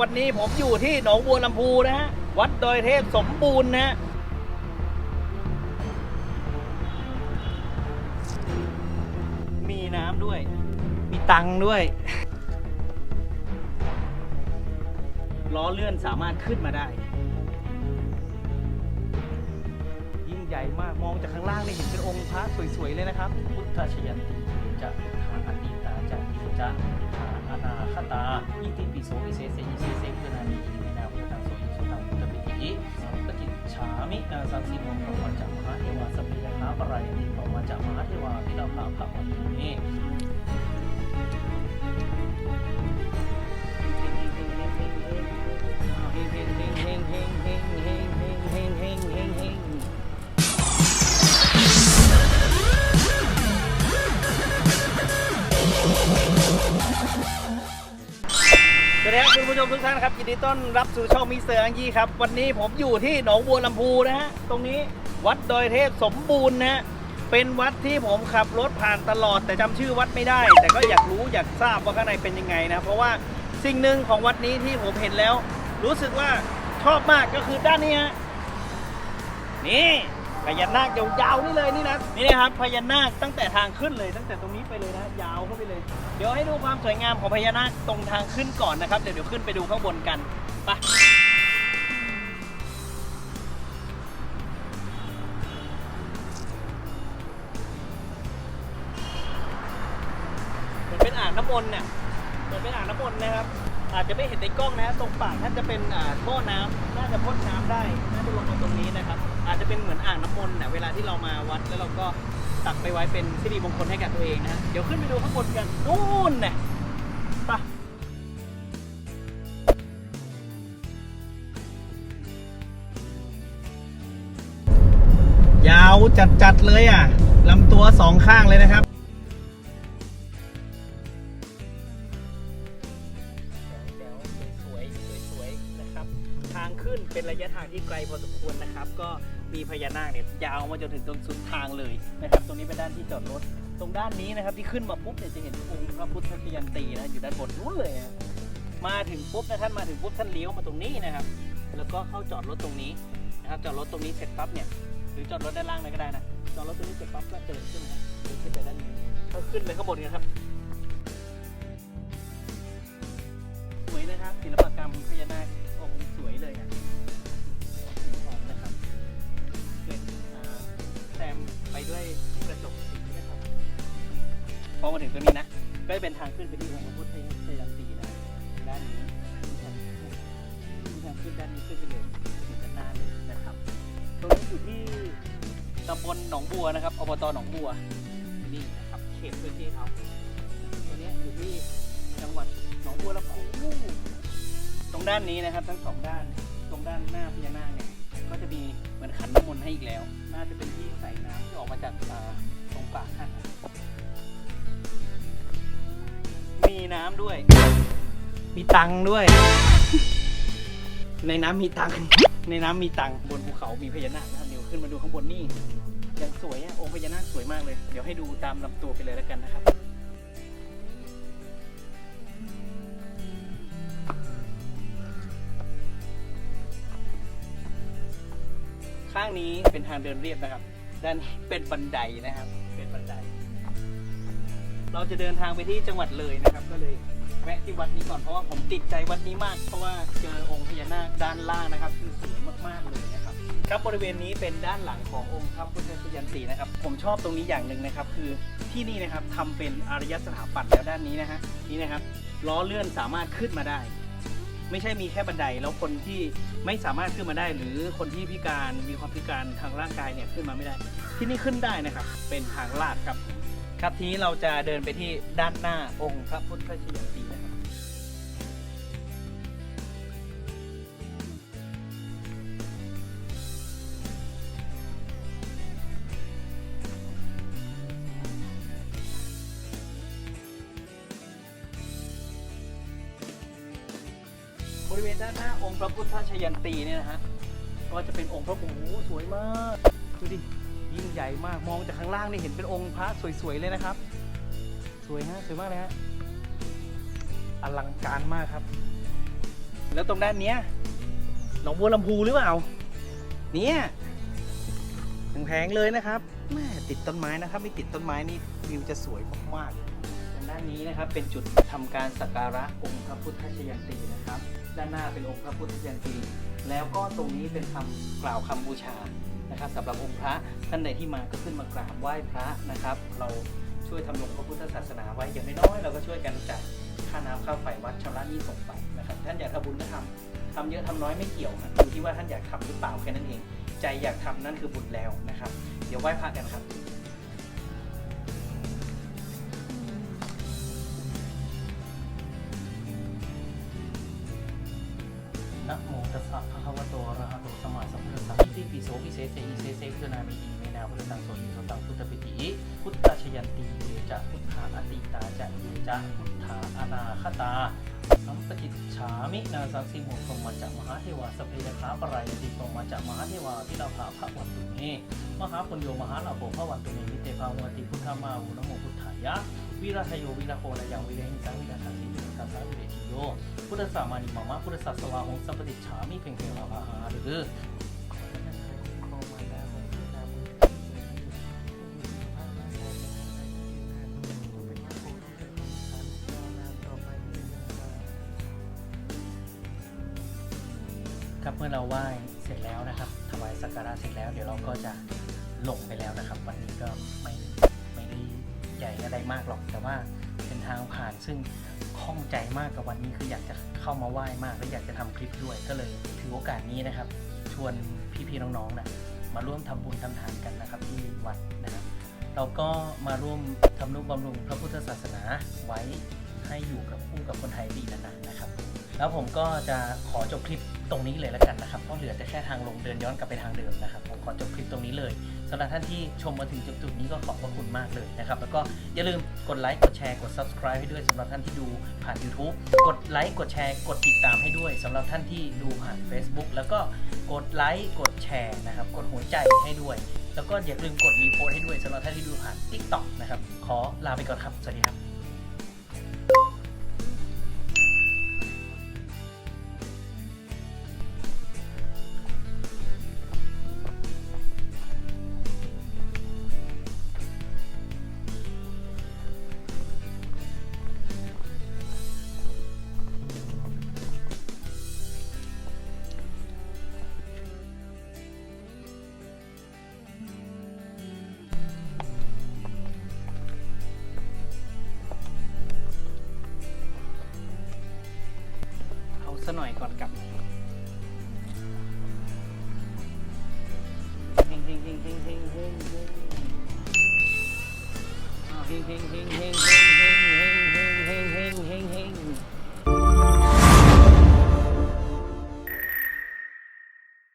วันนี้ผมอยู่ที่หนองบัวลำพูนะฮะ วัดดอยเทพสมบูรณ์นะฮะ มีน้ำด้วย มีตังค์ด้วย ล้อเลื่อนสามารถขึ้นมาได้ ยิ่งใหญ่มากมองจากข้างล่างนี่เห็นเป็นองค์พระสวยๆเลยนะครับ พุทธชยันติจะหาอดีตาจะจะหา อนาคตาอิติปิโสอิเสเสอิเสเสกุนามีอิมินาพุทธังโสอิสุตังพุทธปิติสัมปจิตฉามินาสังสีโมพระมาจากมหาเทวาสพเพยหาปรายติพระมาจากมหาเทวาพิลาภาภะวั มทุกท่านครับยินดีต้อนรับสู่ช่องมิสเตอร์อังยี่ครับ วันนี้ผมอยู่ที่หนองบัวลำพูนะฮะ ตรงนี้วัดดอยเทพสมบูรณ์นะฮะ เป็นวัดที่ผมขับรถผ่านตลอด แต่จำชื่อวัดไม่ได้ แต่ก็อยากรู้อยากทราบว่าข้างในเป็นยังไงนะ เพราะว่าสิ่งหนึ่งของวัดนี้ที่ผมเห็นแล้ว รู้สึกว่าชอบมากก็คือด้านนี้ฮะนี่ พญานาคยาวๆนี่เลยนี่นะนี่นะครับพญานาคตั้งแต่ทางขึ้นเลย ตั้งแต่ตรงนี้ไปเลยนะยาวเข้าไปเลย เดี๋ยวให้ดูความสวยงามของพญานาคตรงทางขึ้นก่อนนะครับเดี๋ยวเดี๋ยวขึ้นไปดูข้างบนกันไปเหมือนเป็นอ่างน้ำมนต์เนี่ยเหมือนเป็นอ่างน้ำมนต์นะครับ อาจจะไม่เห็นในกล้องนะตรงปากท่านจะเป็นอ่าท่อน้ำน่าจะพ่นน้ำได้น่าจะลงมาตรงนี้ จะเป็นเหมือนอ่างน้ำมนต์นะเวลาที่เรามาวัดแล้วเราก็ตักไปไว้เป็นสิริมงคลให้กับตัวเองนะฮะเดี๋ยวขึ้นไปดูข้างบนกันนู่นน่ะไปยาวจัดๆเลยอะลำตัวสองข้างเลยนะครับ เป็นระยะทางที่ไกลพอสมควรนะครับ ก็มีพญานาคเนี่ยยาวมาจนถึงตรงสุดทางเลยนะครับ ตรงนี้เป็นด้านที่จอดรถ ตรงด้านนี้นะครับที่ขึ้นมาปุ๊บเนี่ยจะเห็นองค์พระพุทธชยันตีนะอยู่ด้านบนนู้นเลยอะมาถึงปุ๊บนะท่านมาถึงปุ๊บท่านเลี้ยวมาตรงนี้นะครับ แล้วก็เข้าจอดรถตรงนี้นะครับ จอดรถตรงนี้เสร็จปั๊บเนี่ยหรือจอดรถด้านล่างเลยก็ได้นะจอดรถตรงนี้เสร็จปั๊บก็เดินขึ้นนะเดินขึ้นไปด้านนี้ก็ขึ้นไปข้างบนกันครับ ด้วยกระจกสีนะครับพอมาถึงตรงนี้นะ ก็จะเป็นทางขึ้นไปที่องค์พระพุทธชยันตีนะด้านนี้ทางขึ้นทางขึ้นด้านนี้ขึ้นไปเลยถึงด้านหน้าเลยนะครับ ตรงนี้อยู่ที่ตำบลหนองบัวนะครับอบตหนองบัวนี่นะครับเขตพื้นที่เขาตัวนี้อยู่ที่จังหวัดหนองบัวลำพูตรงด้านนี้นะครับ ทั้งสองด้านตรงด้านหน้าพญานาคเนี่ยก็จะมี มือนขันน้ำมนต์ให้อีกแล้ว น่าจะเป็นที่ใส่น้ำที่ออกมาจากอ่าตรงปากท่านมีน้ำด้วย มีตังค์ด้วย ในน้ำมีตังค์ในน้ำมีตังค์บนภูเขามีพญานาคนะครับเดี๋ยวขึ้นมาดูข้างบนนี่ยังสวยอะองค์พญานาคสวยมากเลย เดี๋ยวให้ดูตามลำตัวไปเลยแล้วกันนะครับางนี้เป็นทางเดินเรียบนะครับ ด้านนี้เป็นบันไดนะครับ เป็นบันได เราจะเดินทางไปที่จังหวัดเลยนะครับ ก็เลยแวะที่วัดนี้ก่อนเพราะว่าผมติดใจวัดนี้มาก เพราะว่าเจอองค์พญานาคด้านล่างนะครับคือสวยมากๆเลยนะครับ ครับบริเวณนี้เป็นด้านหลังขององค์พระพุทธชยันตีนะครับ ผมชอบตรงนี้อย่างหนึ่งนะครับ คือที่นี่นะครับทำเป็นอารยสถาปัตย์แล้วด้านนี้นะฮะนี่นะครับล้อเลื่อนสามารถขึ้นมาได้ ไม่ใช่มีแค่บันได แล้วคนที่ไม่สามารถขึ้นมาได้ หรือคนที่พิการมีความพิการทางร่างกายเนี่ยขึ้นมาไม่ได้ ที่นี่ขึ้นได้นะครับ เป็นทางลาดครับ ครับทีนี้เราจะเดินไปที่ด้านหน้าองค์พระพุทธชินสีนะครับ ริเวณด้านหน้าองค์พระพุทธชยันตีเนี่ยนะฮะก็จะเป็นองค์พระโอ้โหสวยมากดูดิยิ่งใหญ่มากมองจากข้างล่างนี่เห็นเป็นองค์พระสวยๆเลยนะครับ สวยฮะสวยมากเลยฮะอลังการมากครับ แล้วตรงด้านเนี้ยหนองบัวลำพูหรือเปล่าเนี่ยแพงๆเลยนะครับแม่ติดต้นไม้นะครับ ไม่ติดต้นไม้นี่วิวจะสวยมากๆ ด้านนี้นะครับเป็นจุดทำการสักการะองค์พระพุทธชยันตีนะครับ ด้านหน้าเป็นองค์พระพุทธชยันตีแล้วก็ตรงนี้เป็นคำกล่าวคำบูชานะครับสำหรับองค์พระท่านใดที่มาก็ขึ้นมากราบไหว้พระนะครับ เราช่วยทำลงพระพุทธศาสนาไว้อย่างน้อยเราก็ช่วยกันจ่ายค่าน้ำค่าไฟวัดชำระหนี้ส่งไปนะครับท่านอยากทำบุญก็ทำทำเยอะทำน้อยไม่เกี่ยวครับอยู่ที่ว่าท่านอยากทำหรือเปล่าแค่นั้นเอง ใจอยากทำนั่นคือบุญแล้วนะครับ เดี๋ยวไหว้พระกันครับ นะโมตัสสะภะคะวะโตอะระหะโตสัมมาสัมพุทธัสสะอิติปิโสวิเศษเสอิเศษเสพุทธนามิอิเมนาพุทธังโสอิโสตังพุทธปิติ พุทธชยันตีเยจะพุทธาอติตาจะเยจะพุทธาอนาคตาสัมปติฉามินาสังสิโมสมมาจากมหาเทวาสเพยคาปรายติสมมาจากมหาเทวาพิราภาภะวันตุเมมหาปุญโยมหาลาโภภวันตุเมนิเตภาวติพุทธามาวุนโมพุทธายะวิราชโยวิราโคนายังวิเรหิสังวิราชาสิวิราชาสาวิเรชิโย พุทธสามานิมามะพุทธศาสวาหงสัมปติฉามิเพ่งเพ่งลาภาหาหรือครับเมื่อเราไหว้เสร็จแล้วนะครับถวายสักการะเสร็จแล้ว เดี๋ยวเราก็จะลงไปแล้วนะครับ วันนี้ก็ไม่ไม่ได้ใหญ่อะไรมากหรอกแต่ว่า เป็นทางผ่านซึ่งข้องใจมากกับวันนี้คืออยากจะเข้ามาไหว้มากและอยากจะทำคลิปด้วยก็เลยถือโอกาสนี้นะครับ ชวนพี่ๆน้องๆนะมาร่วมทำบุญทำทานกันนะครับที่วัดนะครับเราก็มาร่วมทำนุบำรุงพระพุทธศาสนาไว้ให้อยู่กับคู่กับคนไทยดีนานๆนะครับ แล้วผมก็จะขอจบคลิปตรงนี้เลยแล้วกันนะครับเพราะเหลือแต่แค่ทางลงเดินย้อนกลับไปทางเดิมนะครับผมขอจบคลิปตรงนี้เลยสำหรับท่านที่ชมมาถึงจุดๆนี้ก็ขอบพระคุณมากเลยนะครับแล้วก็อย่าลืมกดไลค์กดแชร์กด subscribe ให้ด้วยสำหรับท่านที่ดูผ่าน YouTube กดไลค์กดแชร์กดติดตามให้ด้วยสำหรับท่านที่ดูผ่าน Facebook แล้วก็กดไลค์กดแชร์นะครับกดหัวใจให้ด้วย แล้วก็อย่าลืมกดรีโพสต์ให้ด้วยสำหรับท่านที่ดูผ่าน TikTok นะครับขอลาไปก่อนครับสวัสดีครับ หน่อยก่อนกลับเฮงเฮงเฮงเฮงเฮงเฮงเฮงอ้าวเฮงเฮงเฮงเฮงเฮง